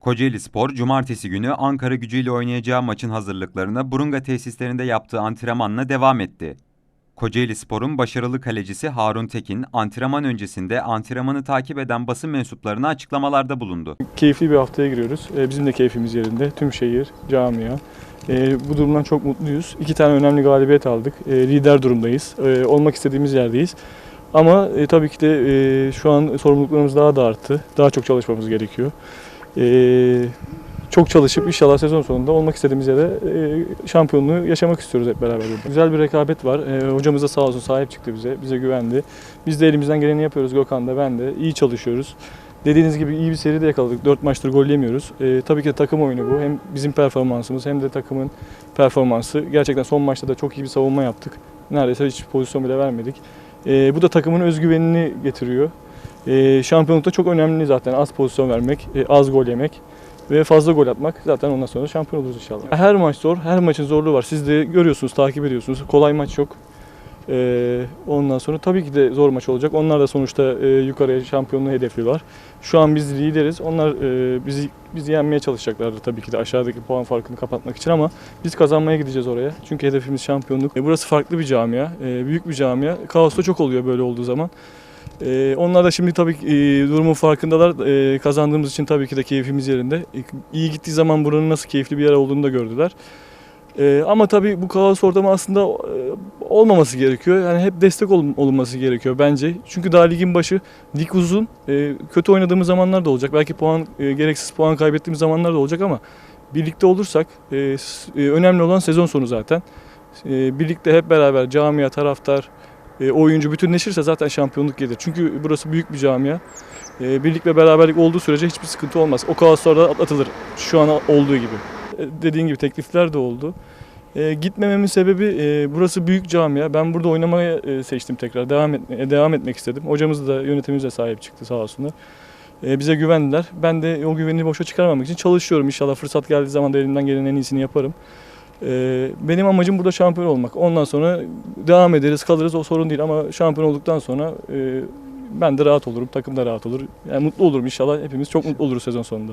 Kocaeli Spor, cumartesi günü Ankara gücüyle oynayacağı maçın hazırlıklarına Burunga tesislerinde yaptığı antrenmanla devam etti. Kocaeli Spor'un başarılı kalecisi Harun Tekin, antrenman öncesinde antrenmanı takip eden basın mensuplarına açıklamalarda bulundu. Keyifli bir haftaya giriyoruz. Ee, Bizim de keyfimiz yerinde. Tüm şehir, camia. Ee, Bu durumdan çok mutluyuz. İki tane önemli galibiyet aldık. Ee, Lider durumdayız. Olmak istediğimiz yerdeyiz. Ama e, tabii ki de e, şu an sorumluluklarımız daha da arttı. Daha çok çalışmamız gerekiyor. Ee, Çok çalışıp inşallah sezon sonunda olmak istediğimiz yere e, şampiyonluğu yaşamak istiyoruz hep beraber. Güzel bir rekabet var. Ee, Hocamız da sağ olsun sahip çıktı bize. Bize güvendi. Biz de elimizden geleni yapıyoruz Gökhan da ben de. İyi çalışıyoruz. Dediğiniz gibi iyi bir seri de yakaladık. 4 maçtır gol yemiyoruz. Ee, tabii ki de takım oyunu bu. Hem bizim performansımız hem de takımın performansı. Gerçekten son maçta da çok iyi bir savunma yaptık. Neredeyse hiç pozisyon bile vermedik. Ee, bu da takımın özgüvenini getiriyor. Ee, şampiyonlukta çok önemli zaten az pozisyon vermek, e, az gol yemek ve fazla gol atmak. Zaten ondan sonra şampiyon oluruz inşallah. Her maç zor, her maçın zorluğu var. Siz de görüyorsunuz, takip ediyorsunuz. Kolay maç yok. Ee, ondan sonra tabii ki de zor maç olacak. Onlar da sonuçta e, yukarıya şampiyonluğu hedefliyorlar. Şu an biz lideriz. Onlar e, bizi bizi yenmeye çalışacaklardır tabii ki de aşağıdaki puan farkını kapatmak için ama biz kazanmaya gideceğiz oraya. Çünkü hedefimiz şampiyonluk. E, burası farklı bir camia, e, büyük bir camia. Kaosta çok oluyor böyle olduğu zaman. E, onlar da şimdi tabii e, durumun farkındalar. E, kazandığımız için tabii ki de keyfimiz yerinde. E, iyi gittiği zaman buranın nasıl keyifli bir yer olduğunu da gördüler. E, ama tabii bu kaos ortamı aslında e, olmaması gerekiyor. Yani hep destek ol- olunması gerekiyor bence. Çünkü daha ligin başı, lig uzun. E, kötü oynadığımız zamanlar da olacak. Belki puan e, gereksiz puan kaybettiğimiz zamanlar da olacak ama birlikte olursak e, e, önemli olan sezon sonu zaten. E, birlikte hep beraber camia, taraftar, e, oyuncu bütünleşirse zaten şampiyonluk gelir. Çünkü burası büyük bir camia. E, birlik ve beraberlik olduğu sürece hiçbir sıkıntı olmaz. O kaoslarda atlatılır. Şu an olduğu gibi. E, dediğin gibi teklifler de oldu. E, gitmememin sebebi e, burası büyük camia. Ben burada oynamaya e, seçtim tekrar. Devam et, e, devam etmek istedim. Hocamız da yönetimimiz de sahip çıktı sağ olsunlar. E, bize güvendiler. Ben de o güveni boşa çıkarmamak için çalışıyorum. İnşallah fırsat geldiği zaman da elimden gelenin en iyisini yaparım. E, benim amacım burada şampiyon olmak. Ondan sonra devam ederiz, kalırız o sorun değil ama şampiyon olduktan sonra e, ben de rahat olurum, takım da rahat olur. Yani mutlu olurum inşallah. Hepimiz çok mutlu oluruz sezon sonunda.